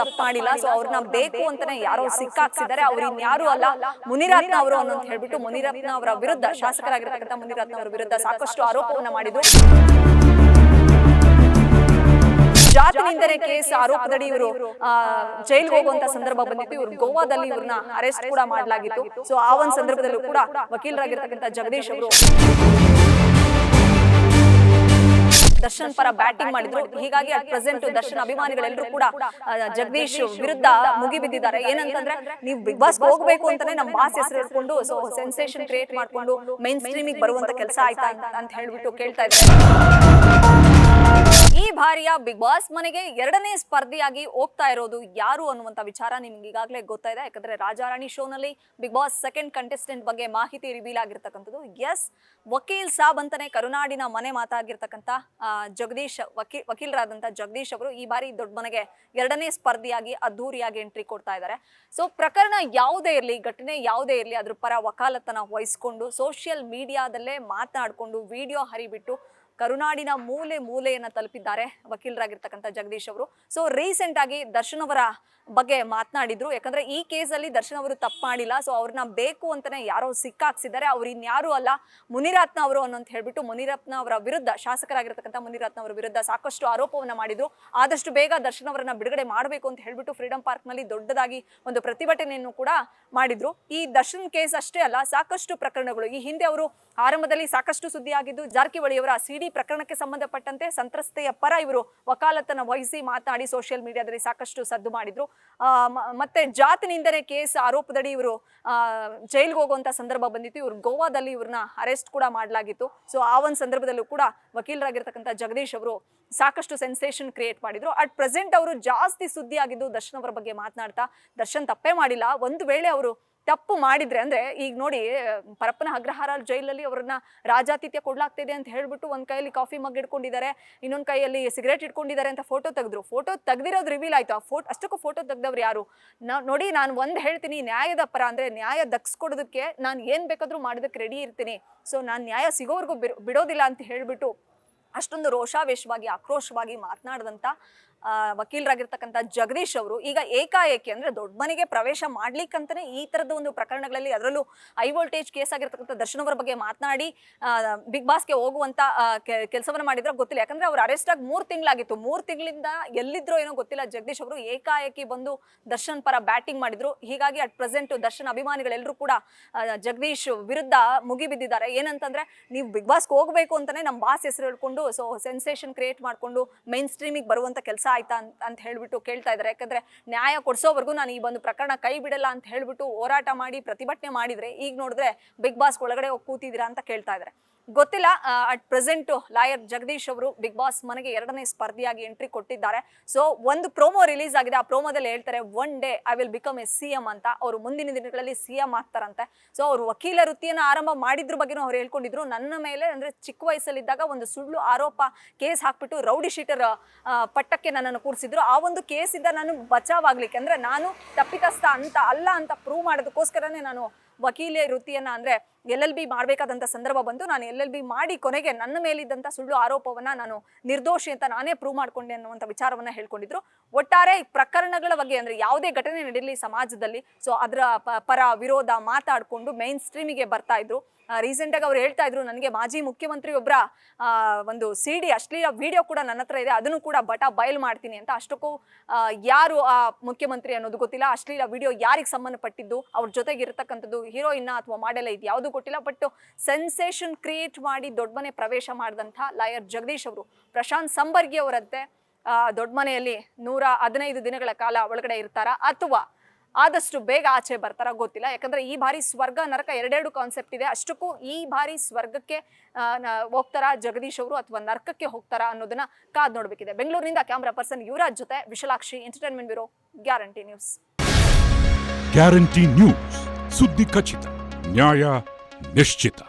ತಪ್ಪು ಮಾಡಿಲ್ಲ ಸೊ ಅವ್ರನ್ನ ಬೇಕು ಅಂತಾನೆ ಯಾರೋ ಸಿಕ್ಕಾಕ್ಸಿದ್ದಾರೆ ಅವ್ರು ಇನ್ಯಾರು ಅಲ್ಲ. ಮುನಿರತ್ನ ಅವರು ಅನ್ನೋಂತ ಹೇಳ್ಬಿಟ್ಟು ಮುನಿರತ್ನ ಅವರ ವಿರುದ್ಧ ಶಾಸಕರಾಗಿರ್ತಕ್ಕಂಥ ಮುನಿರತ್ನ ಅವರ ವಿರುದ್ಧ ಸಾಕಷ್ಟು ಆರೋಪವನ್ನ ಮಾಡಿದ್ರು. ಜಾತಿ ನಿಂದನೆ ಕೇಸ್ ಆರೋಪದಡಿ ಇವರು ಜೈಲ್ಗೆ ಹೋಗುವಂತ ಸಂದರ್ಭ ಬಂದಿತ್ತು. ಇವರು ಗೋವಾದಲ್ಲಿ ಇವ್ರನ್ನ ಅರೆಸ್ಟ್ ಕೂಡ ಮಾಡಲಾಗಿತ್ತು. ಸೊ ಆ ಒಂದು ಸಂದರ್ಭದಲ್ಲೂ ಕೂಡ ವಕೀಲರಾಗಿರ್ತಕ್ಕಂಥ ಜಗದೀಶ್ ಅವರು ದರ್ಶನ್ ಪರ ಬ್ಯಾಟಿಂಗ್ ಮಾಡಿದ್ರು. ಹೀಗಾಗಿ ಅಟ್ ಪ್ರೆಸೆಂಟ್ ದರ್ಶನ್ ಅಭಿಮಾನಿಗಳೆಲ್ಲರೂ ಕೂಡ ಜಗದೀಶ್ ವಿರುದ್ಧ ಮುಗಿಬಿದ್ದಿದ್ದಾರೆ ಏನಂತಂದ್ರೆ ನೀವು ಬಿಗ್ ಬಾಸ್ ಹೋಗ್ಬೇಕು ಅಂತಾನೆ ನಮ್ಮ ಬಾಸ್ ಹೆಸರು ಇಟ್ಕೊಂಡು ಸೊ ಸೆನ್ಸೇಷನ್ ಕ್ರಿಯೇಟ್ ಮಾಡ್ಕೊಂಡು ಮೈನ್ ಸ್ಟ್ರೀಮಿಗೆ ಬರುವಂತ ಕೆಲಸ ಆಯ್ತಾ ಅಂತ ಹೇಳ್ಬಿಟ್ಟು ಕೇಳ್ತಾ ಇದ್ದಾರೆ. ಬಿಗ್ ಬಾಸ್ ಮನೆಗೆ ಎರಡನೇ ಸ್ಪರ್ಧಿಯಾಗಿ ಹೋಗ್ತಾ ಇರೋದು ಯಾರು ಅನ್ನುವಂತ ವಿಚಾರ ನಿಮ್ಗೆ ಈಗಾಗಲೇ ಗೊತ್ತಾಯಿದೆ ಯಾಕಂದ್ರೆ ರಾಜಾರಾಣಿ ಶೋನಲ್ಲಿ ಬಿಗ್ ಬಾಸ್ ಸೆಕೆಂಡ್ ಕಂಟೆಸ್ಟೆಂಟ್ ಬಗ್ಗೆ ಮಾಹಿತಿ ರಿವೀಲ್ ಆಗಿರ್ತಕ್ಕಂಥದ್ದು. ಎಸ್ ವಕೀಲ್ ಸಾಬ್ ಅಂತಾನೆ ಕರುನಾಡಿನ ಮನೆ ಮಾತಾಗಿರ್ತಕ್ಕಂಥ ಜಗದೀಶ್ ವಕೀಲ್ ವಕೀಲರಾದಂಥ ಜಗದೀಶ್ ಅವರು ಈ ಬಾರಿ ದೊಡ್ಡ ಮನೆಗೆ ಎರಡನೇ ಸ್ಪರ್ಧಿಯಾಗಿ ಅದ್ದೂರಿಯಾಗಿ ಎಂಟ್ರಿ ಕೊಡ್ತಾ ಇದ್ದಾರೆ. ಸೊ ಪ್ರಕರಣ ಯಾವುದೇ ಇರಲಿ, ಘಟನೆ ಯಾವುದೇ ಇರಲಿ, ಅದ್ರ ಪರ ವಕಾಲತನ ವಹಿಸ್ಕೊಂಡು ಸೋಷಿಯಲ್ ಮೀಡಿಯಾದಲ್ಲೇ ಮಾತನಾಡಿಕೊಂಡು ವಿಡಿಯೋ ಹರಿಬಿಟ್ಟು ಕರುನಾಡಿನ ಮೂಲೆ ಮೂಲೆಯನ್ನ ತಲುಪಿದ್ದಾರೆ ವಕೀಲರಾಗಿರ್ತಕ್ಕಂಥ ಜಗದೀಶ್ ಅವರು. ಸೊ ರೀಸೆಂಟ್ ಆಗಿ ದರ್ಶನ್ ಅವರ ಬಗ್ಗೆ ಮಾತನಾಡಿದ್ರು. ಯಾಕಂದ್ರೆ ಈ ಕೇಸಲ್ಲಿ ದರ್ಶನ್ ಅವರು ತಪ್ಪು ಮಾಡಿಲ್ಲ. ಸೊ ಅವ್ರನ್ನ ಬೇಕು ಅಂತಾನೆ ಯಾರೋ ಸಿಕ್ಕಾಕ್ಸಿದ್ದಾರೆ. ಅವ್ರು ಇನ್ಯಾರು ಅಲ್ಲ, ಮುನಿರತ್ನ ಅವರು ಅನ್ನೋಂತ ಹೇಳ್ಬಿಟ್ಟು ಮುನಿರತ್ನ ಅವರ ವಿರುದ್ಧ, ಶಾಸಕರಾಗಿರ್ತಕ್ಕಂಥ ಮುನಿರತ್ನ ಅವರ ವಿರುದ್ಧ ಸಾಕಷ್ಟು ಆರೋಪವನ್ನ ಮಾಡಿದ್ರು. ಆದಷ್ಟು ಬೇಗ ದರ್ಶನ್ ಅವರನ್ನ ಬಿಡುಗಡೆ ಮಾಡಬೇಕು ಅಂತ ಹೇಳ್ಬಿಟ್ಟು ಫ್ರೀಡಂ ಪಾರ್ಕ್ನಲ್ಲಿ ದೊಡ್ಡದಾಗಿ ಒಂದು ಪ್ರತಿಭಟನೆಯನ್ನು ಕೂಡ ಮಾಡಿದ್ರು. ಈ ದರ್ಶನ್ ಕೇಸ್ ಅಷ್ಟೇ ಅಲ್ಲ, ಸಾಕಷ್ಟು ಪ್ರಕರಣಗಳು. ಈ ಹಿಂದೆ ಅವರು ಆರಂಭದಲ್ಲಿ ಸಾಕಷ್ಟು ಸುದ್ದಿ ಆಗಿದ್ದು ಜಾರಕಿಹೊಳಿ ಸಿಡಿ ಪ್ರಕರಣಕ್ಕೆ ಸಂಬಂಧಪಟ್ಟಂತೆ ಸಂತ್ರಸ್ತೆಯ ಪರ ಇವರು ವಕಾಲತನ ವಹಿಸಿ ಮಾತನಾಡಿ ಸೋಷಿಯಲ್ ಮೀಡಿಯಾದಲ್ಲಿ ಸಾಕಷ್ಟು ಸದ್ದು ಮಾಡಿದ್ರು. ಮತ್ತೆ ಜಾತಿ ನಿಂದನೆ ಕೇಸ್ ಆರೋಪದಡಿ ಇವರು ಜೈಲ್ಗೆ ಹೋಗುವಂತ ಸಂದರ್ಭ ಬಂದಿತ್ತು. ಇವರು ಗೋವಾದಲ್ಲಿ ಇವ್ರನ್ನ ಅರೆಸ್ಟ್ ಕೂಡ ಮಾಡಲಾಗಿತ್ತು. ಸೊ ಆ ಒಂದು ಸಂದರ್ಭದಲ್ಲೂ ಕೂಡ ವಕೀಲರಾಗಿರ್ತಕ್ಕಂಥ ಜಗದೀಶ್ ಅವರು ಸಾಕಷ್ಟು ಸೆನ್ಸೇಷನ್ ಕ್ರಿಯೇಟ್ ಮಾಡಿದ್ರು. ಅಟ್ ಪ್ರೆಸೆಂಟ್ ಅವರು ಜಾಸ್ತಿ ಸುದ್ದಿ ಆಗಿದ್ದು ದರ್ಶನ್ ಅವರ ಬಗ್ಗೆ ಮಾತನಾಡ್ತಾ, ದರ್ಶನ್ ತಪ್ಪೇ ಮಾಡಿಲ್ಲ. ಒಂದು ವೇಳೆ ಅವರು ತಪ್ಪು ಮಾಡಿದ್ರೆ, ಅಂದ್ರೆ ಈಗ ನೋಡಿ, ಪರಪ್ಪನ ಅಗ್ರಹಾರ ಜೈಲಲ್ಲಿ ಅವ್ರನ್ನ ರಾಜಾತಿಥ್ಯ ಕೊಡ್ಲಾಗ್ತಿದೆ ಅಂತ ಹೇಳ್ಬಿಟ್ಟು ಒಂದ್ ಕೈಯಲ್ಲಿ ಕಾಫಿ ಮಗ್ ಇಟ್ಕೊಂಡಿದ್ದಾರೆ, ಇನ್ನೊಂದ್ ಕೈಯಲ್ಲಿ ಸಿಗರೇಟ್ ಇಟ್ಕೊಂಡಿದ್ದಾರೆ ಅಂತ ಫೋಟೋ ತೆಗೆದ್ರು. ಫೋಟೋ ತೆಗ್ದಿರೋದು ರಿವೀಲ್ ಆಯ್ತು. ಆ ಫೋಟೋ ಅಷ್ಟಕ್ಕೂ ಫೋಟೋ ತೆಗ್ದವ್ರು ಯಾರು? ನೋಡಿ, ನಾನು ಒಂದ್ ಹೇಳ್ತೀನಿ, ನ್ಯಾಯದ ಪರ, ಅಂದ್ರೆ ನ್ಯಾಯ ದಕ್ಸ್ಕೊಡೋದಕ್ಕೆ ನಾನು ಏನ್ ಬೇಕಾದ್ರೂ ಮಾಡೋದಕ್ಕೆ ರೆಡಿ ಇರ್ತೀನಿ. ಸೊ ನಾನು ನ್ಯಾಯ ಸಿಗೋವರೆಗೂ ಬಿಡೋದಿಲ್ಲ ಅಂತ ಹೇಳ್ಬಿಟ್ಟು ಅಷ್ಟೊಂದು ರೋಷಾವೇಶವಾಗಿ, ಆಕ್ರೋಶವಾಗಿ ಮಾತನಾಡಿದಂಥ ವಕೀಲರಾಗಿರ್ತಕ್ಕಂಥ ಜಗದೀಶ್ ಅವರು ಈಗ ಏಕಾಏಕಿ ಅಂದ್ರೆ ದೊಡ್ಡ ಮನೆಗೆ ಪ್ರವೇಶ ಮಾಡ್ಲಿಕ್ಕಂತಾನೆ ಈ ತರದ ಒಂದು ಪ್ರಕರಣಗಳಲ್ಲಿ ಅದರಲ್ಲೂ ಹೈ ವೋಲ್ಟೇಜ್ ಕೇಸ್ ಆಗಿರ್ತಕ್ಕಂಥ ದರ್ಶನ್ ಅವರ ಬಗ್ಗೆ ಮಾತನಾಡಿ ಬಿಗ್ ಬಾಸ್ಗೆ ಹೋಗುವಂತ ಕೆಲಸವನ್ನ ಮಾಡಿದ್ರೆ ಗೊತ್ತಿಲ್ಲ. ಯಾಕಂದ್ರೆ ಅವ್ರು ಅರೆಸ್ಟ್ ಆಗಿ ಮೂರು ತಿಂಗಳಾಗಿತ್ತು. ಮೂರು ತಿಂಗಳಿಂದ ಎಲ್ಲಿದ್ರೋ ಏನೋ ಗೊತ್ತಿಲ್ಲ ಜಗದೀಶ್ ಅವರು ಏಕಾಏಕಿ ಬಂದು ದರ್ಶನ್ ಪರ ಬ್ಯಾಟಿಂಗ್ ಮಾಡಿದ್ರು. ಹೀಗಾಗಿ ಅಟ್ ಪ್ರೆಸೆಂಟ್ ದರ್ಶನ್ ಅಭಿಮಾನಿಗಳೆಲ್ಲರೂ ಕೂಡ ಜಗದೀಶ್ ವಿರುದ್ಧ ಮುಗಿಬಿದ್ದಿದ್ದಾರೆ. ಏನಂತಂದ್ರೆ ನೀವು ಬಿಗ್ ಬಾಸ್ಗೆ ಹೋಗ್ಬೇಕು ಅಂತಾನೆ ನಮ್ಮ ಬಾಸ್ ಹೆಸರು ಹೇಳ್ಕೊಂಡು ಸೊ ಸೆನ್ಸೇಷನ್ ಕ್ರಿಯೇಟ್ ಮಾಡ್ಕೊಂಡು ಮೈನ್ ಸ್ಟ್ರೀಮಿಗೆ ಬರುವಂತ ಕೆಲಸ ಆಯ್ತಾ ಅಂತ ಅಂತ ಹೇಳ್ಬಿಟ್ಟು ಕೇಳ್ತಾ ಇದ್ದಾರೆ. ಯಾಕಂದ್ರೆ ನ್ಯಾಯ ಕೊಡ್ಸೋವರೆಗೂ ನಾನು ಈ ಒಂದು ಪ್ರಕರಣ ಕೈ ಬಿಡಲ್ಲ ಅಂತ ಹೇಳ್ಬಿಟ್ಟು ಹೋರಾಟ ಮಾಡಿ ಪ್ರತಿಭಟನೆ ಮಾಡಿದ್ರೆ ಈಗ ನೋಡಿದ್ರೆ ಬಿಗ್ ಬಾಸ್ ಒಳಗಡೆ ಹೋಗಿ ಕೂತಿದ್ದೀರಾ ಅಂತ ಕೇಳ್ತಾ ಇದ್ದಾರೆ. ಗೊತ್ತಿಲ್ಲ. ಅಟ್ ಪ್ರೆಸೆಂಟ್ ಲಾಯರ್ ಜಗದೀಶ್ ಅವರು ಬಿಗ್ ಬಾಸ್ ಮನೆಗೆ ಎರಡನೇ ಸ್ಪರ್ಧಿಯಾಗಿ ಎಂಟ್ರಿ ಕೊಟ್ಟಿದ್ದಾರೆ. ಸೊ ಒಂದು ಪ್ರೋಮೋ ರಿಲೀಸ್ ಆಗಿದೆ. ಆ ಪ್ರೋಮೋದಲ್ಲಿ ಹೇಳ್ತಾರೆ one day I will become a C M ಅಂತ ಅವರು ಮುಂದಿನ ದಿನಗಳಲ್ಲಿ ಸಿ ಎಂ ಆಗ್ತಾರಂತೆ. ಸೊ ಅವರು ವಕೀಲ ವೃತ್ತಿಯನ್ನು ಆರಂಭ ಮಾಡಿದ್ರ ಬಗ್ಗೆನೂ ಅವ್ರು ಹೇಳ್ಕೊಂಡಿದ್ರು. ನನ್ನ ಮೇಲೆ ಅಂದ್ರೆ ಚಿಕ್ಕ ವಯಸ್ಸಲ್ಲಿದ್ದಾಗ ಒಂದು ಸುಳ್ಳು ಆರೋಪ ಕೇಸ್ ಹಾಕ್ಬಿಟ್ಟು ರೌಡಿ ಶೀಟರ್ ಪಟ್ಟಕ್ಕೆ ನನ್ನನ್ನು ಕೂರಿಸಿದ್ರು. ಆ ಒಂದು ಕೇಸಿಂದ ನಾನು ಬಚಾವಾಗ್ಲಿಕ್ಕೆ ಅಂದ್ರೆ ನಾನು ತಪ್ಪಿತಸ್ಥ ಅಂತ ಅಲ್ಲ ಅಂತ ಪ್ರೂವ್ ಮಾಡೋದಕ್ಕೋಸ್ಕರನೇ ನಾನು ವಕೀಲೆ ವೃತ್ತಿಯನ್ನ ಅಂದ್ರೆ ಎಲ್ ಎಲ್ ಬಿ ಮಾಡಬೇಕಾದಂಥ ಸಂದರ್ಭ ಬಂತು ನಾನು ಎಲ್ ಎಲ್ ಬಿ ಮಾಡಿ ಕೊನೆಗೆ ನನ್ನ ಮೇಲಿದ್ದಂಥ ಸುಳ್ಳು ಆರೋಪವನ್ನ ನಾನು ನಿರ್ದೋಷಿ ಅಂತ ನಾನೇ ಪ್ರೂವ್ ಮಾಡ್ಕೊಂಡೆ ಅನ್ನುವಂಥ ವಿಚಾರವನ್ನ ಹೇಳ್ಕೊಂಡಿದ್ರು. ಒಟ್ಟಾರೆ ಪ್ರಕರಣಗಳ ಬಗ್ಗೆ ಅಂದ್ರೆ ಯಾವುದೇ ಘಟನೆ ನಡೀಲಿ ಸಮಾಜದಲ್ಲಿ ಸೊ ಅದರ ಪರ ವಿರೋಧ ಮಾತಾಡಿಕೊಂಡು ಮೈನ್ ಸ್ಟ್ರೀಮಿಗೆ ಬರ್ತಾ ಇದ್ರು. ರೀಸೆಂಟ್ ಆಗಿ ಅವ್ರು ಹೇಳ್ತಾ ಇದ್ರು, ನನಗೆ ಮಾಜಿ ಮುಖ್ಯಮಂತ್ರಿ ಒಬ್ಬರ ಒಂದು ಸಿ ಡಿ ಅಶ್ಲೀಲ ವಿಡಿಯೋ ಕೂಡ ನನ್ನ ಹತ್ರ ಇದೆ. ಅದನ್ನು ಕೂಡ ಬಟ ಬಯಲ್ ಮಾಡ್ತೀನಿ ಅಂತ. ಅಷ್ಟಕ್ಕೂ ಯಾರು ಆ ಮುಖ್ಯಮಂತ್ರಿ ಅನ್ನೋದು ಗೊತ್ತಿಲ್ಲ. ಅಶ್ಲೀಲ ವಿಡಿಯೋ ಯಾರಿಗೆ ಸಂಬಂಧಪಟ್ಟಿದ್ದು, ಅವ್ರ ಜೊತೆಗೆ ಇರತಕ್ಕಂಥದ್ದು ಹೀರೋಯಿನ್ನ ಅಥವಾ ಮಾಡೆಲ್ಲ ಇದು ಯಾವುದು ಗೊತ್ತಿಲ್ಲ. ಬಟ್ ಸೆನ್ಸೇಷನ್ ಕ್ರಿಯೇಟ್ ಮಾಡಿ ದೊಡ್ಡ ಮನೆ ಪ್ರವೇಶ ಮಾಡಿದಂಥ ಲಾಯರ್ ಜಗದೀಶ್ ಅವರು. ಪ್ರಶಾಂತ್ ಸಂಬರ್ಗಿ ಅವರಂತೆ ದೊಡ್ಡ ಮನೆಯಲ್ಲಿ ನೂರ ಹದಿನೈದು ದಿನಗಳ ಕಾಲ ಒಳಗಡೆ ಇರ್ತಾರಾ? ಅಥವಾ ಆದಷ್ಟು ಬೇಗ ಆಚೆ ಬರ್ತಾರ ಗೊತ್ತಿಲ್ಲ. ಯಾಕಂದ್ರೆ ಈ ಬಾರಿ ಸ್ವರ್ಗ ನರಕ ಎರಡೆರಡು ಕಾನ್ಸೆಪ್ಟ್ ಇದೆ. ಅಷ್ಟಕ್ಕೂ ಈ ಬಾರಿ ಸ್ವರ್ಗಕ್ಕೆ ಹೋಗ್ತಾರ ಜಗದೀಶ್ ಅವರು ಅಥವಾ ನರಕಕ್ಕೆ ಹೋಗ್ತಾರಾ ಅನ್ನೋದನ್ನ ಕಾದ್ ನೋಡ್ಬೇಕಿದೆ. ಬೆಂಗಳೂರಿನಿಂದ ಕ್ಯಾಮ್ರಾ ಪರ್ಸನ್ ಯುವರಾಜ್ ಜೊತೆ Vishalakshi entertainment bureau guarantee news guarantee news ಸುದ್ದಿ ಖಚಿತ, ನ್ಯಾಯ ನಿಶ್ಚಿತ.